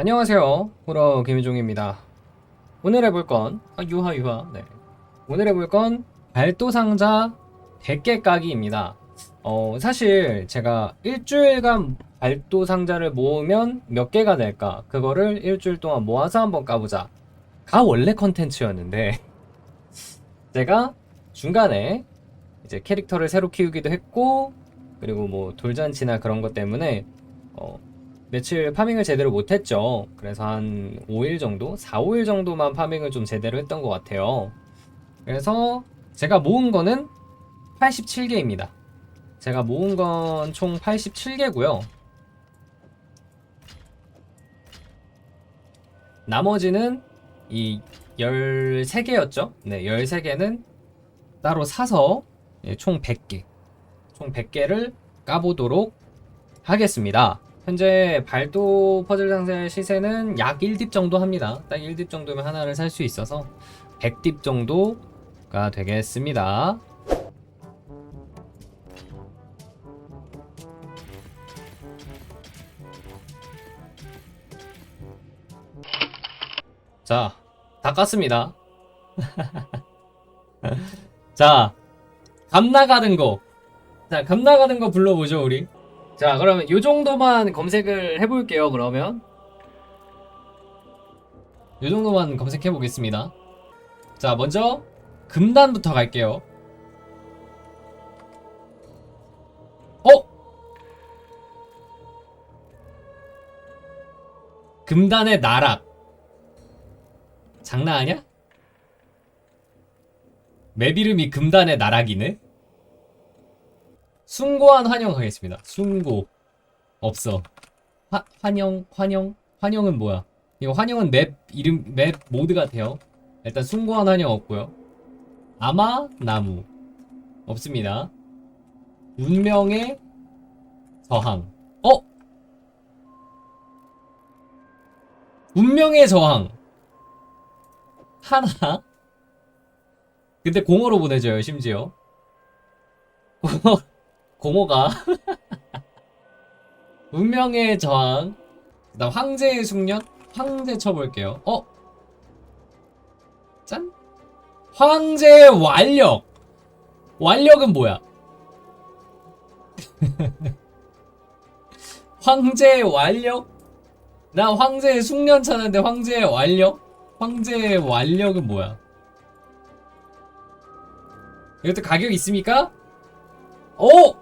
안녕하세요. 호러 김유종입니다. 오늘 해볼 건 아, 유하 유하. 네. 오늘 해볼 건 발도 상자 100개 까기입니다. 어, 사실 제가 일주일간 발도 상자를 모으면 몇 개가 될까? 그거를 일주일 동안 모아서 한번 까보자. 가 원래 컨텐츠였는데 제가 중간에 이제 캐릭터를 새로 키우기도 했고 그리고 뭐 돌잔치나 그런 것 때문에 어, 며칠 파밍을 제대로 못했죠. 그래서 한 5일 정도? 4, 5일 정도만 파밍을 좀 제대로 했던 것 같아요. 그래서 제가 모은 거는 87개입니다. 제가 모은 건 총 87개고요. 나머지는 이 13개였죠? 네, 13개는 따로 사서 예, 총 100개. 총 100개를 까보도록 하겠습니다. 현재 발도 퍼즐 상자의 시세는 약 1딥 정도 합니다. 딱 1딥 정도면 하나를 살 수 있어서 100딥 정도가 되겠습니다. 자, 다 깠습니다. 자, 감 나가는 거. 자, 감 나가는 거 불러보죠, 우리. 자, 그러면 요 정도만 검색을 해볼게요, 그러면. 요 정도만 검색해 보겠습니다. 자, 먼저, 금단부터 갈게요. 어? 금단의 나락. 장난하냐? 맵 이름이 금단의 나락이네? 숭고한 환영 하겠습니다. 숭고. 없어. 화, 환영, 환영? 환영은 뭐야? 이거 환영은 맵 이름, 맵 모드 같아요. 일단 숭고한 환영 없고요. 아마, 나무. 없습니다. 운명의 저항. 어? 운명의 저항. 하나. 근데 공어로 보내줘요, 심지어. 공어가. 운명의 저항. 그 다음, 황제의 숙련. 황제 쳐볼게요. 어? 짠? 황제의 완력. 완력은 뭐야? 황제의 완력? 나 황제의 숙련 찾는데 황제의 완력? 황제의 완력은 뭐야? 이것도 가격 있습니까? 오!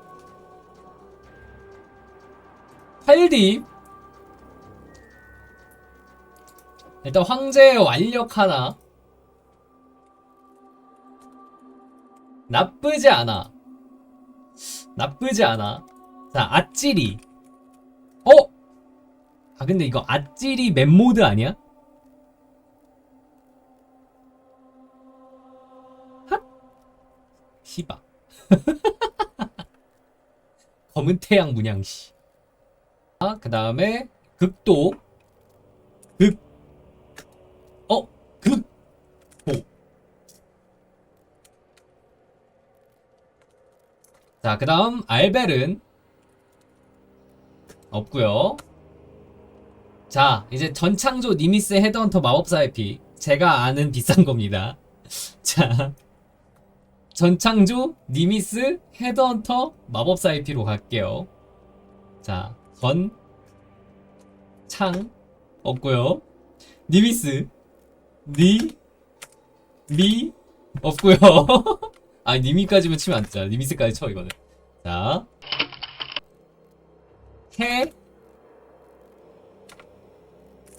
8딥 일단 황제의 완력 하나 나쁘지 않아 나쁘지 않아 자 아찌리 어? 아 근데 이거 아찌리 맵모드 아니야? 시바. 검은 태양 문양시. 아, 그 다음에 극도. 극. 어, 극. 도. 자, 그 다음 알벨은 없고요. 자, 이제 전창조 니미스 헤드헌터 마법사의 피. 제가 아는 비싼 겁니다. 자. 전창조, 니미스, 헤드헌터, 마법사 IP로 갈게요. 자, 건, 창, 없고요. 니미스, 니, 미, 없고요. 아, 니미까지만 치면 안 되잖아. 니미스까지 쳐, 이거는. 자, 해,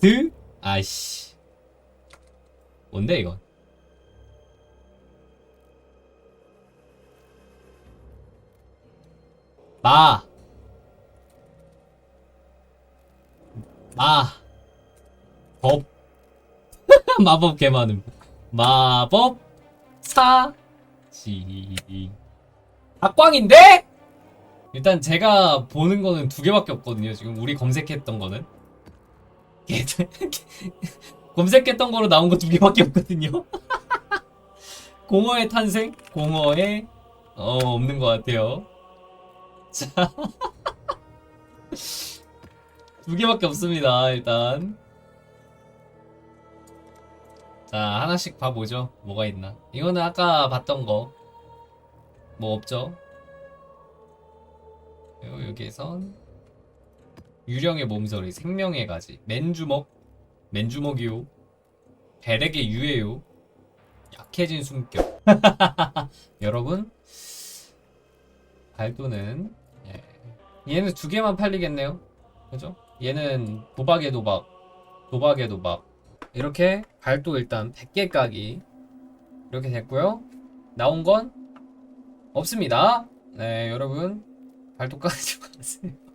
드, 아이씨. 뭔데, 이건? 마. 마. 법. 마법 개 많음. 마법. 사. 지. 박광인데? 일단 제가 보는 거는 두 개밖에 없거든요. 지금 우리 검색했던 거는. 검색했던 거로 나온 거 두 개밖에 없거든요. 공허의 탄생? 공허의 어 없는 것 같아요. 자. 두 개밖에 없습니다, 일단. 자 하나씩 봐보죠. 뭐가 있나. 이거는 아까 봤던 거. 뭐 없죠? 요- 여기에선 유령의 몸서리 생명의 가지. 맨주먹? 맨주먹이요. 배렉의 유예요. 약해진 숨결. 여러분 발도는 예. 얘는 두 개만 팔리겠네요. 그죠 얘는 도박의 도박 도박의 도박. 이렇게 발도 일단 100개 까기. 이렇게 됐고요. 나온 건 없습니다. 네 여러분. 발도 까지 마세요